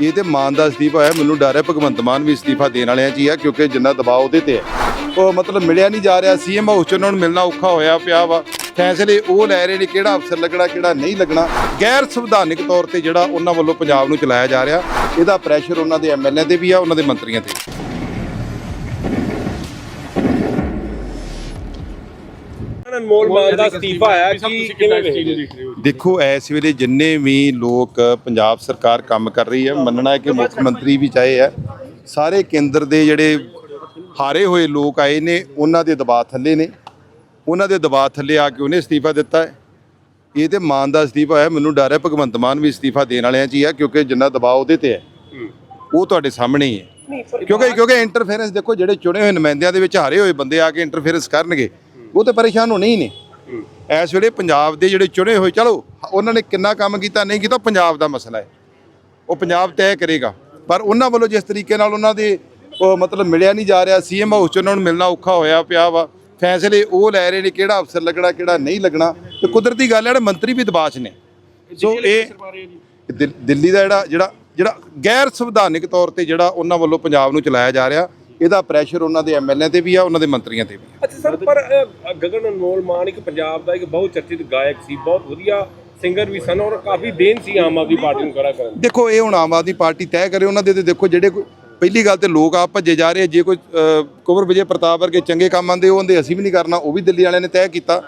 ਇਹ ਤੇ ਮਾਨ ਦਾ ਅਸਤੀਫਾ ਹੈ ਮੈਨੂੰ ਡਰ ਹੈ, ਭਗਵੰਤ ਮਾਨ ਵੀ ਅਸਤੀਫਾ ਦੇਣ ਵਾਲਿਆਂ 'ਚ ਹੀ ਆ, ਕਿਉਂਕਿ ਜਿੰਨਾ ਦਬਾਅ ਉਹਦੇ ਤੇ ਹੈ। ਉਹ ਮਤਲਬ ਮਿਲਿਆ ਨਹੀਂ ਜਾ ਰਿਹਾ ਸੀਐਮ ਹਾਊਸ 'ਚ ਉਹਨਾਂ ਨੂੰ ਮਿਲਣਾ ਔਖਾ ਹੋਇਆ ਪਿਆ ਵਾ। ਫੈਸਲੇ ਉਹ ਲੈ ਰਹੇ ਨੇ, ਕਿਹੜਾ ਅਫਸਰ ਲੱਗਣਾ, ਕਿਹੜਾ ਨਹੀਂ ਲੱਗਣਾ। ਗੈਰ ਸੰਵਿਧਾਨਿਕ ਤੌਰ ਤੇ ਜਿਹੜਾ ਉਹਨਾਂ ਵੱਲੋਂ ਪੰਜਾਬ ਨੂੰ ਚਲਾਇਆ ਜਾ ਰਿਹਾ, ਇਹਦਾ ਪ੍ਰੈਸ਼ਰ ਉਹਨਾਂ ਦੇ ਐਮਐਲਏ ਤੇ ਵੀ ਆ, ਉਹਨਾਂ ਦੇ ਮੰਤਰੀਆਂ ਤੇ ਅਨਮੋਲ ਮਾਨ ਦਾ ਅਸਤੀਫਾ ਆਇਆ ਕਿ ਕਿਵੇਂ ਵੇਖਦੇ ਹੋ? ਦੇਖੋ ਇਸ ਵੇਲੇ ਜਿੰਨੇ ਵੀ ਲੋਕ ਪੰਜਾਬ ਸਰਕਾਰ ਕੰਮ ਕਰ ਰਹੀ ਹੈ ਮੰਨਣਾ ਹੈ ਕਿ ਮੁੱਖ ਮੰਤਰੀ ਵੀ ਚਾਹੇ ਹੈ ਸਾਰੇ ਕੇਂਦਰ ਦੇ ਜਿਹੜੇ ਹਾਰੇ ਹੋਏ ਲੋਕ ਆਏ ਨੇ ਉਹਨਾਂ ਦੇ ਦਬਾਅ ਥੱਲੇ ਨੇ। ਉਹਨਾਂ ਦੇ ਦਬਾਅ ਥੱਲੇ ਆ ਕੇ ਉਹਨੇ ਅਸਤੀਫਾ ਦਿੱਤਾ ਹੈ। ਇਹ ਤੇ ਮਾਨ ਦਾ ਅਸਤੀਫਾ ਹੈ ਮੈਨੂੰ ਡਰ ਹੈ ਭਗਵੰਤ ਮਾਨ ਵੀ ਅਸਤੀਫਾ ਦੇਣ ਵਾਲਿਆਂ 'ਚ ਹੀ ਆ ਕਿਉਂਕਿ ਜਿੰਨਾ ਦਬਾਅ ਉਹਦੇ ਤੇ ਹੈ। ਉਹ ਤੁਹਾਡੇ ਸਾਹਮਣੇ ਹੀ ਹੈ। ਕਿਉਂਕਿ ਕਿਉਂਕਿ ਇੰਟਰਫੇਰੈਂਸ ਦੇਖੋ ਜਿਹੜੇ ਚੁਣੇ ਹੋਏ ਨੁਮਾਇੰਦਿਆਂ ਦੇ ਵਿੱਚ ਹਾਰੇ ਹੋਏ ਬੰਦੇ ਆ ਕੇ ਇੰਟਰਫੇਰੈਂਸ ਕਰਨਗੇ। ਉਹ ਤੇ ਪਰੇਸ਼ਾਨ ਹੋਣੇ ਹੀ ਨੇ। ਇਸ ਵੇਲੇ ਪੰਜਾਬ ਦੇ ਜਿਹੜੇ ਚੁਣੇ ਹੋਏ ਚਲੋ ਉਹਨਾਂ ਨੇ ਕਿੰਨਾ ਕੰਮ ਕੀਤਾ ਨਹੀਂ ਕੀਤਾ ਪੰਜਾਬ ਦਾ ਮਸਲਾ ਹੈ। ਉਹ ਪੰਜਾਬ ਤੈਅ ਕਰੇਗਾ। ਪਰ ਉਹਨਾਂ ਵੱਲੋਂ ਜਿਸ ਤਰੀਕੇ ਨਾਲ ਉਹਨਾਂ ਦੇ ਉਹ ਮਤਲਬ ਮਿਲਿਆ ਨਹੀਂ ਜਾ ਰਿਹਾ ਸੀਐਮ ਹਾਊਸ 'ਚ ਉਹਨਾਂ ਨੂੰ ਮਿਲਣਾ ਔਖਾ ਹੋਇਆ ਪਿਆ ਵਾ। ਫੈਸਲੇ ਉਹ ਲੈ ਰਹੇ ਨੇ ਕਿਹੜਾ ਅਫਸਰ ਲੱਗਣਾ ਕਿਹੜਾ ਨਹੀਂ ਲੱਗਣਾ। ਤੇ ਕੁਦਰਤੀ ਗੱਲ ਹੈ ਜਿਹੜੇ ਮੰਤਰੀ ਵੀ ਦਬਾਅ ਨੇ। ਸੋ ਇਹ ਦਿਲ- ਦਿੱਲੀ ਦਾ ਜਿਹੜਾ ਜਿਹੜਾ ਜਿਹੜਾ ਗੈਰ ਸੰਵਿਧਾਨਿਕ ਤੌਰ ਤੇ ਜਿਹੜਾ ਉਹਨਾਂ ਵੱਲੋਂ ਪੰਜਾਬ ਨੂੰ ਚਲਾਇਆ ਜਾ ਰਿਹਾ ਇਹਦਾ ਪ੍ਰੈਸ਼ਰ ਉਹਨਾਂ ਦੇ ਐਮਐਲਏ ਤੇ ਵੀ ਆ ਉਹਨਾਂ ਦੇ ਮੰਤਰੀਆਂ ਤੇ ਵੀ ਆ। ਅੱਛਾ ਸਰ ਪਰ ਅ, ਗਗਨ ਅਨਮੋਲ ਮਾਨ ਇੱਕ ਪੰਜਾਬ ਦਾ ਇੱਕ ਬਹੁਤ ਚਰਚਿਤ ਗਾਇਕ ਸੀ ਬਹੁਤ ਵਧੀਆ ਸਿੰਗਰ ਵੀ ਸਨ ਔਰ ਕਾਫੀ ਦੇਨ ਸੀ ਆਮ ਆਦਮੀ ਪਾਰਟੀ ਨੂੰ ਖੜਾ ਕਰਨ ਦੀ। ਦੇਖੋ ਇਹ ਹੁਣ ਆਮ ਆਦਮੀ ਪਾਰਟੀ ਤੈਅ ਕਰੇ ਉਹਨਾਂ ਦੇ ਤੇ ਦੇਖੋ ਜਿਹੜੇ ਕੋਈ ਪਹਿਲੀ ਗੱਲ ਤੇ ਲੋਕ ਆਪ ਭੱਜੇ ਜਾ ਰਹੇ ਜੇ ਕੋਈ ਅ, ਕੁੰਵਰ ਵਿਜੇ ਪ੍ਰਤਾਪ ਵਰਗੇ ਚੰਗੇ ਕੰਮ ਆਂਦੇ ਉਹ ਆਂਦੇ ਅਸੀਂ ਵੀ ਨਹੀਂ ਕਰਨਾ ਉਹ ਵੀ ਦਿੱਲੀ ਵਾਲਿਆਂ ਨੇ ਤੈਅ ਕੀਤਾ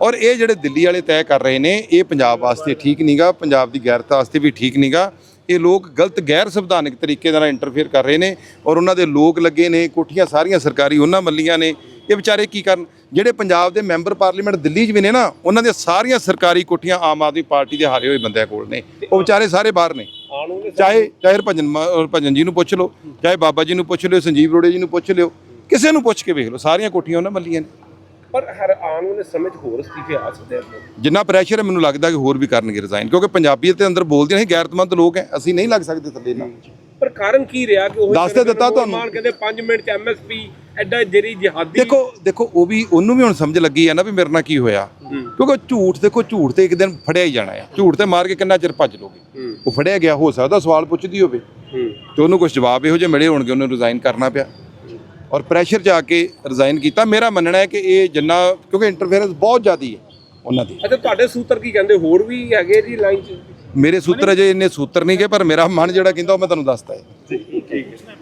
ਔਰ ਇਹ ਜਿਹੜੇ ਦਿੱਲੀ ਵਾਲੇ ਤੈਅ ਕਰ ਰਹੇ ਨੇ ਇਹ ਪੰਜਾਬ ਵਾਸਤੇ ਠੀਕ ਨਹੀਂਗਾ ਪੰਜਾਬ ਦੀ ਗੈਰਤਾ ਵਾਸਤੇ ਵੀ ਠੀਕ ਨਹੀਂਗਾ ਇਹ ਲੋਕ ਗਲਤ ਗੈਰ ਸੰਵਿਧਾਨਿਕ ਤਰੀਕੇ ਨਾਲ ਇੰਟਰਫੇਅਰ ਕਰ ਰਹੇ ਨੇ ਔਰ ਉਹਨਾਂ ਦੇ ਲੋਕ ਲੱਗੇ ਨੇ, ਕੋਠੀਆਂ ਸਾਰੀਆਂ ਸਰਕਾਰੀ, ਉਹਨਾਂ ਮੱਲੀਆਂ ਨੇ। ਇਹ ਵਿਚਾਰੇ ਕੀ ਕਰਨ? ਜਿਹੜੇ ਪੰਜਾਬ ਦੇ ਮੈਂਬਰ ਪਾਰਲੀਮੈਂਟ ਦਿੱਲੀ 'ਚ ਵੀ ਨੇ ਨਾ, ਉਹਨਾਂ ਦੀਆਂ ਸਾਰੀਆਂ ਸਰਕਾਰੀ ਕੋਠੀਆਂ ਆਮ ਆਦਮੀ ਪਾਰਟੀ ਦੇ ਹਾਰੇ ਹੋਏ ਬੰਦਿਆਂ ਕੋਲ ਨੇ। ਉਹ ਵਿਚਾਰੇ ਸਾਰੇ ਬਾਹਰ ਨੇ। ਆਉਣ ਚਾਹੇ ਚਾਹੇ ਭਜਨ ਭਜਨ ਜੀ ਨੂੰ ਪੁੱਛ ਲਓ, ਚਾਹੇ ਬਾਬਾ ਜੀ ਨੂੰ ਪੁੱਛ ਲਿਓ, ਸੰਜੀਵ ਰੋੜੇ ਜੀ ਨੂੰ ਪੁੱਛ ਲਿਓ, ਕਿਸੇ ਨੂੰ ਪੁੱਛ ਕੇ ਵੇਖ ਲਓ, ਸਾਰੀਆਂ ਕੋਠੀਆਂ ਉਹਨਾਂ ਮੱਲੀਆਂ ਨੇ। ਪਰ ਹਰ ਆਉਣ ਵਾਲੇ ਸਮੇਂ 'ਚ ਹੋਰ ਅਸਤੀਫੇ ਆ ਸਕਦੇ ਆ। ਜਿੰਨਾ ਪ੍ਰੈਸ਼ਰ ਹੈ ਮੈਨੂੰ ਲੱਗਦਾ ਕਿ ਹੋਰ ਵੀ ਕਰਨਗੇ ਰਿਜ਼ਾਈਨ ਕਿਉਂਕਿ ਪੰਜਾਬੀਅਤ ਦੇ ਅੰਦਰ ਬੋਲਦੇ ਨੇ ਗੈਰਤਮੰਦ ਲੋਕ ਹੈ ਅਸੀਂ ਨਹੀਂ ਲੱਗ ਸਕਦੇ ਥੱਲੇ ਨਾ ਪਰ ਕਾਰਨ ਕੀ ਰਿਹਾ ਕਿ ਉਹ ਦੱਸ ਤੇ ਦਿੱਤਾ ਤੁਹਾਨੂੰ। ਮਾਨ ਕਹਿੰਦੇ 5 ਮਿੰਟ 'ਚ ਐਮਐਸਪੀ ਐਡਾ ਜਿਹੜੀ ਜਿਹਾਦੀ ਦੇਖੋ ਦੇਖੋ ਉਹ ਵੀ ਉਹਨੂੰ ਵੀ ਹੁਣ ਸਮਝ ਲੱਗੀ ਹੈ ਨਾ ਵੀ ਮੇਰੇ ਨਾਲ ਕੀ ਹੋਇਆ। ਕਿਉਂਕਿ ਝੂਠ ਦੇਖੋ ਝੂਠ ਤੇ ਇੱਕ ਦਿਨ ਫੜਿਆ ਹੀ ਜਾਣਾ ਹੈ ਝੂਠ ਤੇ ਮਾਰ ਕੇ ਕਿੰਨਾ ਚਿਰ ਭੱਜ ਲੋਗੇ? ਉਹ ਫੜਿਆ ਗਿਆ ਹੋ ਸਕਦਾ ਸਵਾਲ ਪੁੱਛਦੀ ਹੋਵੇ। ਤੇ ਉਹਨੂੰ ਕੁਝ ਜਵਾਬ ਇਹੋ ਜਿਹੇ ਮਿਲੇ ਹੋਣਗੇ ਉਹਨੂੰ ਰਿਜ਼ਾਈਨ ਕਰਨਾ ਪਿਆ। ਔਰ ਪ੍ਰੈਸ਼ਰ 'ਚ ਆ ਕੇ ਰਿਜ਼ਾਈਨ ਕੀਤਾ। ਮੇਰਾ ਮੰਨਣਾ ਹੈ ਕਿ ਇਹ ਜਿੰਨਾ ਕਿਉਂਕਿ ਇੰਟਰਫੇਰੈਂਸ ਬਹੁਤ ਜ਼ਿਆਦੀ ਹੈ ਉਹਨਾਂ ਦੀ। ਅੱਛਾ ਤੁਹਾਡੇ ਸੂਤਰ ਕੀ ਕਹਿੰਦੇ? ਹੋਰ ਵੀ ਹੈਗੇ ਜੀ ਲਾਈਨ 'ਚ? ਮੇਰੇ ਸੂਤਰ ਅਜੇ ਇੰਨੇ ਸੂਤਰ ਨਹੀਂ ਗਏ ਪਰ ਮੇਰਾ ਮਨ ਜਿਹੜਾ ਕਹਿੰਦਾ ਉਹ ਮੈਂ ਤੁਹਾਨੂੰ ਦੱਸਦਾ ਹੈ। ਠੀਕ।